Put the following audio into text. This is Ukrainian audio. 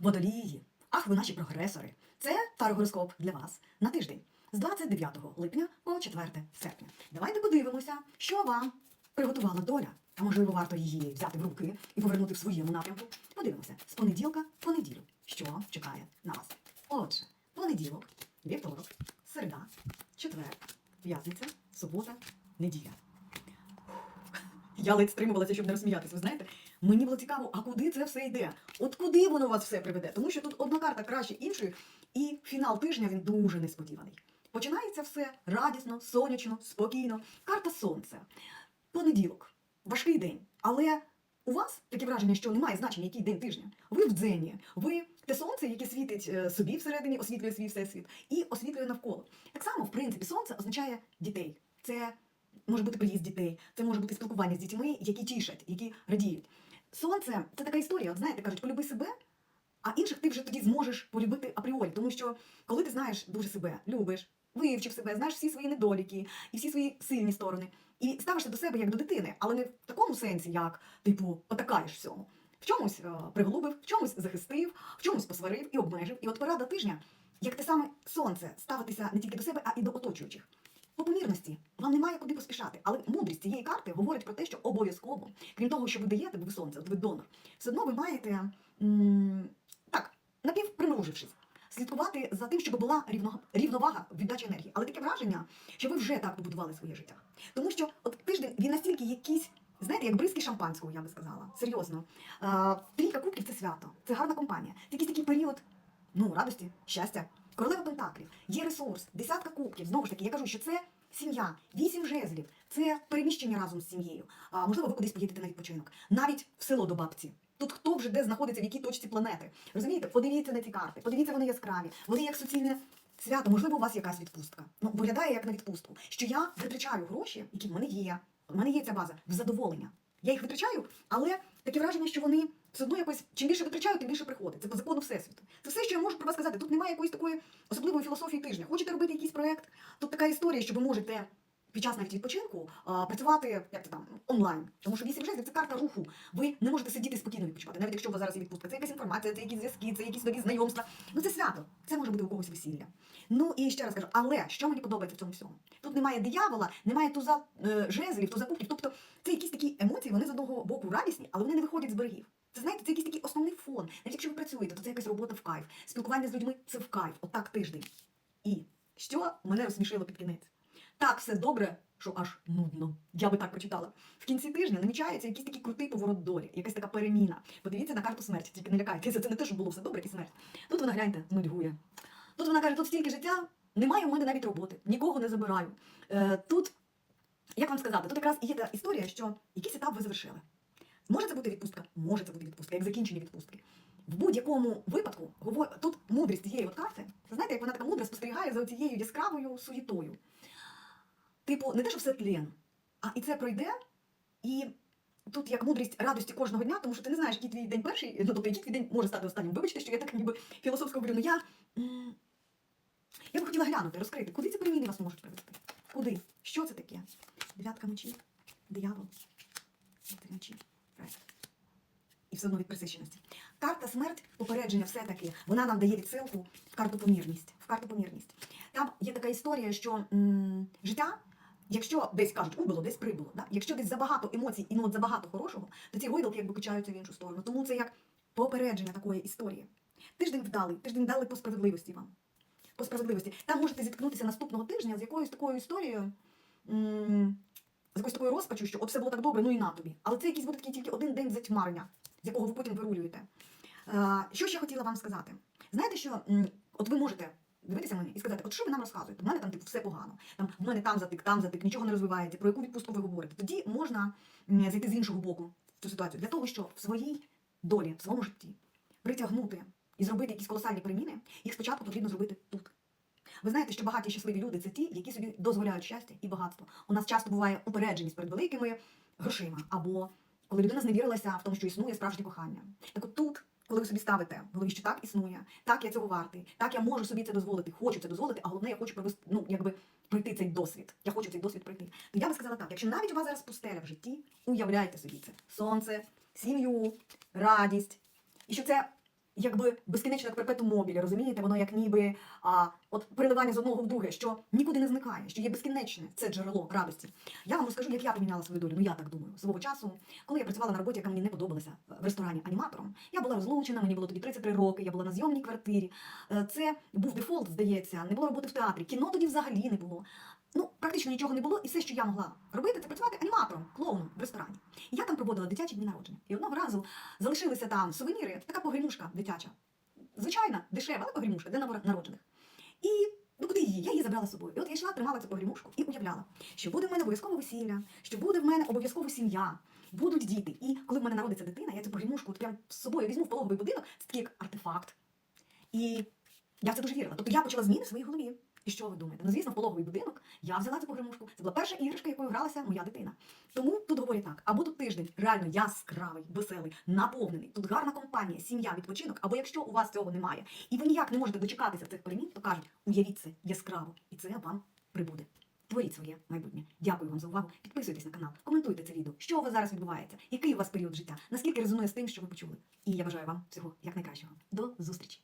Водолії. Ах, ви наші прогресори. Це тарогороскоп для вас на тиждень з 29 липня по 4 серпня. Давайте подивимося, що вам приготувала доля. А можливо, варто її взяти в руки і повернути в своєму напрямку. Подивимося з понеділка по неділю, що чекає на вас. Отже, понеділок, вівторок, середа, четвер, п'ятниця, субота, неділя. Я ледь стримувалася, щоб не розсміятися. Ви знаєте, мені було цікаво, а куди це все йде? От куди воно вас все приведе? Тому що тут одна карта краще іншої, і фінал тижня він дуже несподіваний. Починається все радісно, сонячно, спокійно. Карта сонця. Понеділок, важкий день. Але у вас таке враження, що немає значення, який день тижня. Ви в дзені, ви те сонце, яке світить е, собі всередині, освітлює свій всесвіт і освітлює навколо. Так само, в принципі, сонце означає дітей. Це може бути приїзд дітей, це може бути спілкування з дітьми, які тішать, які радіють. Сонце це така історія. От знаєте, кажуть, полюби себе, а інших ти вже тоді зможеш полюбити апріорі. Тому що коли ти знаєш дуже себе, любиш, вивчив себе, знаєш всі свої недоліки і всі свої сильні сторони, і ставишся до себе як до дитини, але не в такому сенсі, як типу потакаєш всьому. В чомусь е, приголубив, в чомусь захистив, в чомусь посварив і обмежив. І от порада тижня, як те саме сонце, ставитися не тільки до себе, а й до оточуючих. По помірності вам немає куди поспішати, але мудрість цієї карти говорить про те, що обов'язково, крім того, що ви даєте, бо ви сонце, от ви донор, все одно ви маєте так, напівпримружившись, слідкувати за тим, щоб була рівно, рівновага в віддачі енергії. Але таке враження, що ви вже так побудували своє життя. Тому що от тиждень він настільки якийсь, знаєте, як бризки шампанського, я би сказала. Серйозно. Трійка кубків це свято, це гарна компанія. Це якийсь такий період ну, радості, щастя. Королева Пентаклів, є ресурс, десятка кубків. Знову ж таки, я кажу, що це сім'я, вісім жезлів, це переміщення разом з сім'єю. А, можливо, ви кудись поїдете на відпочинок, навіть в село до бабці. Тут хто вже де знаходиться, в якій точці планети. Розумієте? Подивіться на ці карти, подивіться, вони яскраві, вони як суцільне свято. Можливо, у вас якась відпустка. Ну, виглядає як на відпустку. Що я витрачаю гроші, які в мене є. В мене є ця база в задоволення. Я їх витрачаю, але таке враження, що вони все одно якось чим більше витрачаю, тим більше приходить. Це по закону всесвіту. Це все, що я можу про вас сказати. Тут немає якоїсь такої особливої філософії тижня. Хочете робити якийсь проект? Тут така історія, що ви можете під час навіть відпочинку а, працювати як це там онлайн. Тому що вісім жезлів це карта руху. Ви не можете сидіти спокійно відпочивати, навіть якщо у вас зараз є відпустка. Це якась інформація, це якісь зв'язки, це якісь нові знайомства. Ну це свято. Це може бути у когось весілля. Ну і ще раз кажу, але що мені подобається в цьому всьому? Тут немає диявола, немає туза е, жезлів, туза кубків. Тобто це якісь такі емоції, вони з одного боку радісні, але вони не виходять з берегів. Це знаєте, це якийсь такий основний фон. Навіть якщо ви працюєте, то це якась робота в кайф. Спілкування з людьми це в кайф. Отак тиждень. І що мене розсмішило під кінець? Так, все добре, що аж нудно. Я би так прочитала. В кінці тижня намічається якийсь такий крутий поворот долі, якась така переміна. Подивіться на карту смерті, тільки не лякайтеся. Це не те, що було все добре і смерть. Тут вона гляньте, нудьгує. Тут вона каже, тут стільки життя, немає у мене навіть роботи, нікого не забираю. Е, тут, як вам сказати, тут якраз і є та історія, що якийсь етап ви завершили. Може це бути відпустка? Може це бути відпустка, як закінчення відпустки. В будь-якому випадку тут мудрість цієї от карти, знаєте, як вона така мудра спостерігає за цією яскравою суєтою. Типу, не те, що все тлен, а і це пройде, і тут як мудрість радості кожного дня, тому що ти не знаєш, який твій день перший, ну тобто який твій день може стати останнім. Вибачте, що я так ніби філософсько говорю, ну я. Я би хотіла глянути, розкрити, куди ці переміни вас можуть привести? Куди? Що це таке? Дев'ятка мечів, диявол, мечів. І все одно від присищеності. Карта смерть, попередження все-таки, вона нам дає відсилку в карту помірність. В карту помірність. Там є така історія, що м, життя, якщо десь кажуть, убило, десь прибуло. Да? Якщо десь забагато емоцій і ну, от забагато хорошого, то ці гойдалки якби качаються в іншу сторону. Тому це як попередження такої історії. Тиждень вдалий, тиждень вдалий по справедливості вам. По справедливості. Там можете зіткнутися наступного тижня з якоюсь такою історією. м, з якоюсь такою розпачу, що от все було так добре, ну і на тобі. Але це якийсь буде такий тільки один день затьмарення, з якого ви потім вирулюєте. Е, що ще хотіла вам сказати? Знаєте, що от ви можете дивитися мені і сказати, от що ви нам розказуєте? У мене там типу все погано. Там в мене там затик, там затик, нічого не розвивається. Про яку відпустку ви говорите? Тоді можна зайти з іншого боку в цю ситуацію для того, щоб в своїй долі, в своєму житті притягнути і зробити якісь колосальні переміни, їх спочатку потрібно зробити тут. Ви знаєте, що багаті щасливі люди це ті, які собі дозволяють щастя і багатство. У нас часто буває упередженість перед великими грошима, або коли людина зневірилася в тому, що існує справжнє кохання. Так от тут, коли ви собі ставите в голові, що так існує, так я цього вартий, так я можу собі це дозволити, хочу це дозволити, а головне, я хочу провести, ну якби пройти цей досвід. Я хочу цей досвід пройти. То я би сказала так: якщо навіть у вас зараз пустеля в житті, уявляйте собі це сонце, сім'ю, радість, і що це якби безкінечно як перпетум мобілі, розумієте, воно як ніби а, от переливання з одного в друге, що нікуди не зникає, що є безкінечне це джерело радості. Я вам розкажу, як я поміняла свою долю. Ну я так думаю, свого часу, коли я працювала на роботі, яка мені не подобалася в ресторані аніматором. Я була розлучена, мені було тоді 33 роки, я була на зйомній квартирі. Е, Це був дефолт, здається, не було роботи в театрі, кіно тоді взагалі не було. Ну, практично нічого не було, і все, що я могла робити, це працювати аніматором, клоуном в ресторані. І я там проводила дитячі дні народження. І одного разу залишилися там сувеніри, така погрімушка дитяча. Звичайна, дешева, але погрімушка для ново- народжених. І ну куди її? Я її забрала з собою. І от я йшла, тримала цю погрімушку і уявляла, що буде в мене обов'язково весілля, що буде в мене обов'язково сім'я, будуть діти. І коли в мене народиться дитина, я цю погрімушку прям з собою візьму в пологовий будинок, це такий як артефакт. І я в це дуже вірила. Тобто я почала зміни в своїй голові. І що ви думаєте? Ну, звісно, в пологовий будинок я взяла цю погремушку. Це була перша іграшка, якою гралася моя дитина. Тому тут говорять так: або тут тиждень реально яскравий, веселий, наповнений. Тут гарна компанія, сім'я, відпочинок. Або якщо у вас цього немає, і ви ніяк не можете дочекатися цих перемін, то кажуть, уявіть це яскраво, і це вам прибуде. Творіть своє майбутнє. Дякую вам за увагу. Підписуйтесь на канал, коментуйте це відео. Що у вас зараз відбувається? Який у вас період життя? Наскільки резонує з тим, що ви почули? І я бажаю вам всього як найкращого. До зустрічі!